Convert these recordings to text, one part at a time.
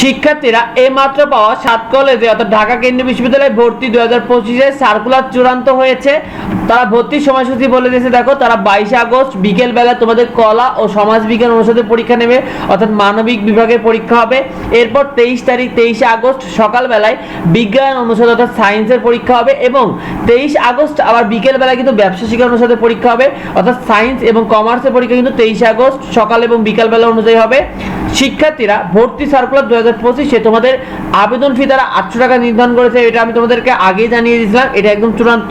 শিক্ষার্থীরা এই মাত্র পাওয়া সাত কলেজে অর্থাৎ ঢাকা কেন্দ্রীয় বিশ্ববিদ্যালয়ে ভর্তি দুই হাজার পঁচিশে সার্কুলার চূড়ান্ত হয়েছে। তারা ভর্তির সময়সূচি বলে দিয়েছে, দেখো, তারা বাইশে আগস্ট বিকেল বেলা তোমাদের কলা ও সমাজ বিজ্ঞান অনুষদের পরীক্ষা নেবে, অর্থাৎ মানবিক বিভাগের পরীক্ষা হবে। এরপর তেইশ তারিখ, তেইশে আগস্ট সকালবেলায় বিজ্ঞান অনুষদ, অর্থাৎ সায়েন্সের পরীক্ষা হবে এবং তেইশ আগস্ট আবার বিকেল বেলায় কিন্তু ব্যবসা শিক্ষা অনুষদের পরীক্ষা হবে, অর্থাৎ সায়েন্স এবং কমার্সের পরীক্ষা কিন্তু তেইশে আগস্ট সকাল এবং বিকাল বেলা অনুযায়ী হবে। শিক্ষার্থীরা ভর্তি সার্কুলার দু হাজার পঁচিশে তোমাদের আবেদন ফি তারা আটশো টাকা নির্ধারণ করেছে, এটা আমি তোমাদেরকে আগেই জানিয়ে দিয়েছিলাম, এটা একদম চূড়ান্ত।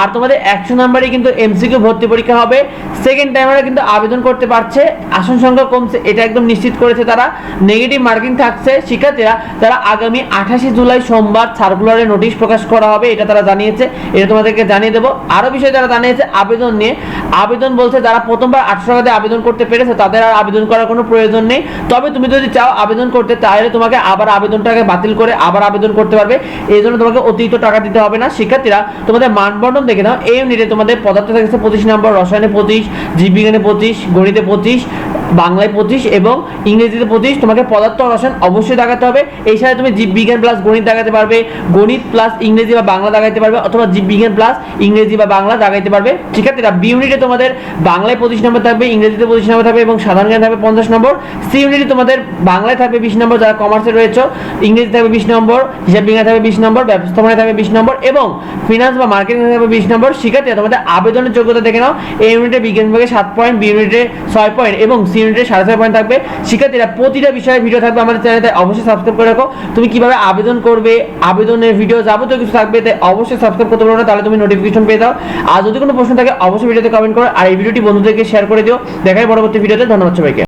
আর তোমাদের একশো নাম্বারে কিন্তু এমসিকিউ ভর্তি পরীক্ষা হবে। সেকেন্ড টাইমারে কিন্তু আবেদন করতে পারছে। আসন সংখ্যা কমছে, এটা একদম নিশ্চিত করেছে তারা। নেগেটিভ মার্কিং থাকছে। শিক্ষার্থীরা, তারা আগামী আঠাশে জুলাই সোমবার সার্কুলারে নোটিশ প্রকাশ করা হবে, এটা তারা জানিয়েছে। এটা তোমাদেরকে জানিয়ে দেবো। আরও বিষয়ে তারা জানিয়েছে, আবেদন নিয়ে আবেদন বলছে যারা প্রথমবার আটশো টাকা দিয়ে আবেদন করতে পেরেছে, তাদের আর আবেদন করার কোনো প্রয়োজন নেই। তবে তুমি যদি চাও আবেদন করতে, তাহলে তোমাকে আবার আবেদনটাকে বাতিল করে আবার আবেদন করতে পারবে। এই জন্য তোমাকে অতিরিক্ত টাকা দিতে হবে না। শিক্ষার্থীরা, তোমাদের মানবন্টন দেখে নাও। এই ইউনিটে তোমাদের পদার্থ থাকছে পঁচিশ নম্বর রসায়নে পঁচিশ জীববিজ্ঞানে পঁচিশ, গণিতে পঁচিশ, বাংলায় পঁচিশ এবং ইংরেজিতে পঁচিশ। তোমাকে পদার্থ রসায়ন অবশ্যই দেখাতে হবে। এই সাথে তুমি জীববিজ্ঞান প্লাস গণিত দেখাতে পারবে, গণিত প্লাস ইংরেজি বা বাংলা দেখাতে পারবে অথবা জীববিজ্ঞান প্লাস ইংরেজি বা বাংলা দেখাতে পারবে। শিক্ষার্থীরা বি ইউনিটে তোমাদের বাংলায় পঁচিশ নম্বর থাকবে, ইংরেজিতে পঁচিশ নম্বর থাকবে এবং সাধারণ জ্ঞান থাকবে পঞ্চাশ নম্বর। সি ইউনিটে তোমাদের বাংলায় থাকবে বিশ নম্বর, যারা কমার্সে রয়েছে ইংরেজি থাকবে বিশ নম্বর, হিসাব বিজ্ঞান থাকবে বিশ নম্বর, ব্যবস্থাপনায় থাকবে বিশ নম্বর এবং ফিনান্স বা মার্কেটিং থাকবে বিশ নম্বর। শিক্ষার্থীরা, তোমাদের আবেদনের যোগ্যতা দেখে নাও। এই ইউনিটে বিজ্ঞান বিভাগে সাত পয়েন্ট বি ইউনিটে ছয় পয়েন্ট এবং সি ইউনিটে সাড়ে ছয় পয়েন্ট থাকবে। শিক্ষার্থীরা, প্রতিটা বিষয়ে ভিডিও থাকবে আমাদের চ্যানেলে অবশ্যই সাবস্ক্রাইব করে রাখো। তুমি কীভাবে আবেদন করবে, আবেদনের ভিডিও যাবতীয় কিছু থাকবে, তাই অবশ্যই সাবস্ক্রাইব করতে পারো না, তাহলে তুমি নোটিফিকেশন পেয়ে দাও আর যদি কোনো প্রশ্ন থাকে, অবশ্যই ভিডিওতে কমেন্ট করো আর এই ভিডিওটি বন্ধুদেরকে শেয়ার করে দিও। দেখাই পরবর্তী ভিডিওতে। ধন্যবাদ সবাইকে।